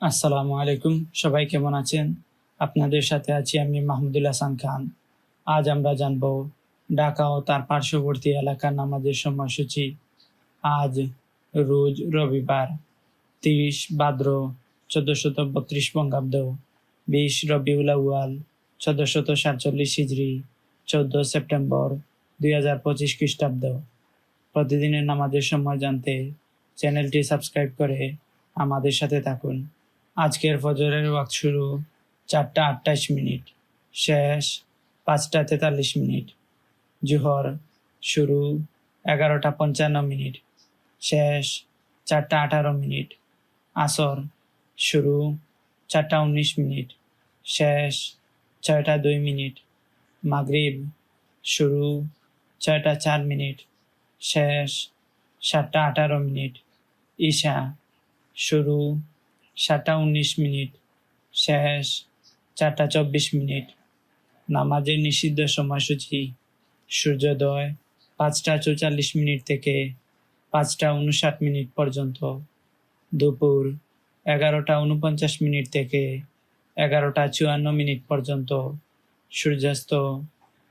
আসসালামু আলাইকুম। সবাই কেমন আছেন? আপনাদের সাথে আছি আমি মাহমুদুল হাসান খান। আজ আমরা জানব ঢাকা ও তার পার্শ্ববর্তী এলাকার নামাজের সময়সূচি। আজ রোজ রবিবার, তিরিশ ভাদ্র চোদ্দশত বত্রিশ বঙ্গাব্দ, বিশ রবিউল আউয়াল চোদ্দশত সাতচল্লিশ হিজড়ি চোদ্দ সেপ্টেম্বর দুই হাজার পঁচিশ খ্রিস্টাব্দ। প্রতিদিনের নামাজের সময় জানতে চ্যানেলটি সাবস্ক্রাইব করে আমাদের সাথে থাকুন। আজকের ফজরের ওয়াক্ত শুরু চারটা আটটাইশ মিনিট, শেষ পাঁচটা তেতাল্লিশ মিনিট, জুহর শুরু এগারোটা পঞ্চান্ন মিনিট, শেষ চারটা আঠারো মিনিট, আসর শুরু চারটা উনিশ মিনিট, শেষ ছয়টা দুই মিনিট, মাগরিব শুরু ছয়টা চার মিনিট, শেষ সাতটা আঠারো মিনিট, ঈশা শুরু সাতটা উনিশ মিনিট, শেষ চারটা চব্বিশ মিনিট। নামাজের নিষিদ্ধ সময়সূচি, সূর্যোদয় পাঁচটা চৌচল্লিশ মিনিট থেকে পাঁচটা উনষাট মিনিট পর্যন্ত। দুপুর এগারোটা উনপঞ্চাশ মিনিট থেকে এগারোটা চুয়ান্ন মিনিট পর্যন্ত। সূর্যাস্ত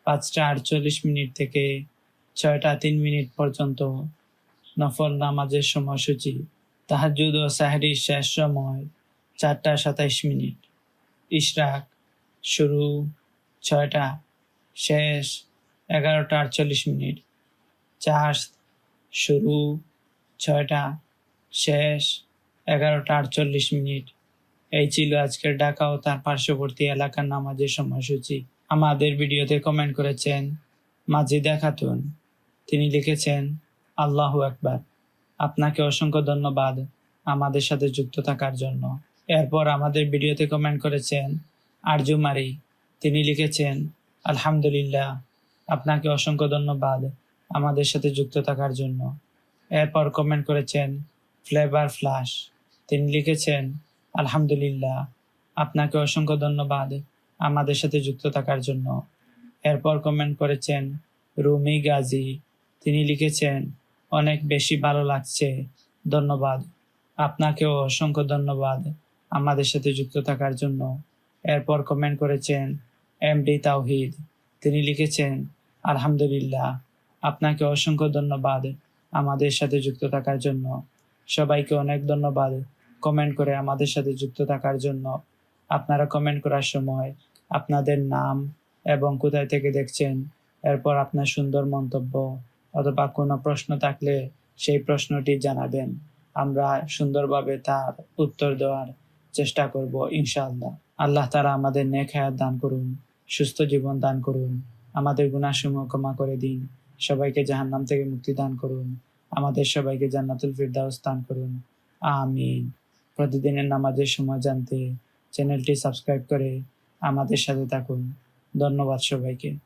পাঁচটা আটচল্লিশ মিনিট থেকে ছয়টা তিন মিনিট পর্যন্ত। নফল নামাজের সময়সূচি। তাহাজুদ ও সাহরির শেষ সময় চারটা সাতাইশ মিনিট। ইশরাক, শুরু ছয়টা, শেষ এগারোটা আটচল্লিশ মিনিট। চাষ শুরু ছয়টা, শেষ এগারোটা আটচল্লিশ মিনিট। এই ছিল আজকের ঢাকা ও তার পার্শ্ববর্তী এলাকার নামাজের সময়সূচি। আমাদের ভিডিওতে কমেন্ট করেছেন, মাজিদা খাতুন তিনি লিখেছেন, আল্লাহু আকবার। আপনাকে অসংখ্য ধন্যবাদ আমাদের সাথে যুক্ত থাকার জন্য। এরপর আমাদের ভিডিওতে কমেন্ট করেছেন আরজু মারি। তিনি লিখেছেন, আলহামদুলিল্লাহ, আপনাকে অসংখ্য ধন্যবাদ আমাদের সাথে যুক্ত থাকার জন্য। এরপর কমেন্ট করেছেন ফ্লেভার ফ্লাশ তিনি লিখেছেন, আলহামদুলিল্লাহ, আপনাকে অসংখ্য ধন্যবাদ আমাদের সাথে যুক্ত থাকার জন্য। এরপর কমেন্ট করেছেন, রুমি গাজী। তিনি লিখেছেন অনেক বেশি ভালো লাগছে। ধন্যবাদ। আপনাকেও অসংখ্য ধন্যবাদ আমাদের সাথে যুক্ত থাকার জন্য। এরপর কমেন্ট করেছেন এম ডি তাওহিদ। তিনি লিখেছেন, আলহামদুলিল্লাহ, আপনাকে অসংখ্য ধন্যবাদ আমাদের সাথে যুক্ত থাকার জন্য। সবাইকে অনেক ধন্যবাদ কমেন্ট করে আমাদের সাথে যুক্ত থাকার জন্য। আপনারা কমেন্ট করার সময় আপনাদের নাম এবং কোথায় থেকে দেখছেন, এরপর আপনার সুন্দর মন্তব্য অথবা কোনো প্রশ্ন থাকলে সেই প্রশ্নটি জানাবেন। আমরা সুন্দরভাবে তার উত্তর দেওয়ার চেষ্টা করব ইনশাআল্লাহ। আল্লাহ তারা আমাদের নেক হায়াত দান করুন, সুস্থ জীবন দান করুন, আমাদের গুণাসমূহ ক্ষমা করে দিন, সবাইকে জাহান্নাম থেকে মুক্তি দান করুন, আমাদের সবাইকে জান্নাতুল ফিরদাউস দান করুন। আমিন। প্রতিদিনের নামাজের সময় জানতে চ্যানেলটি সাবস্ক্রাইব করে আমাদের সাথে থাকুন। ধন্যবাদ সবাইকে।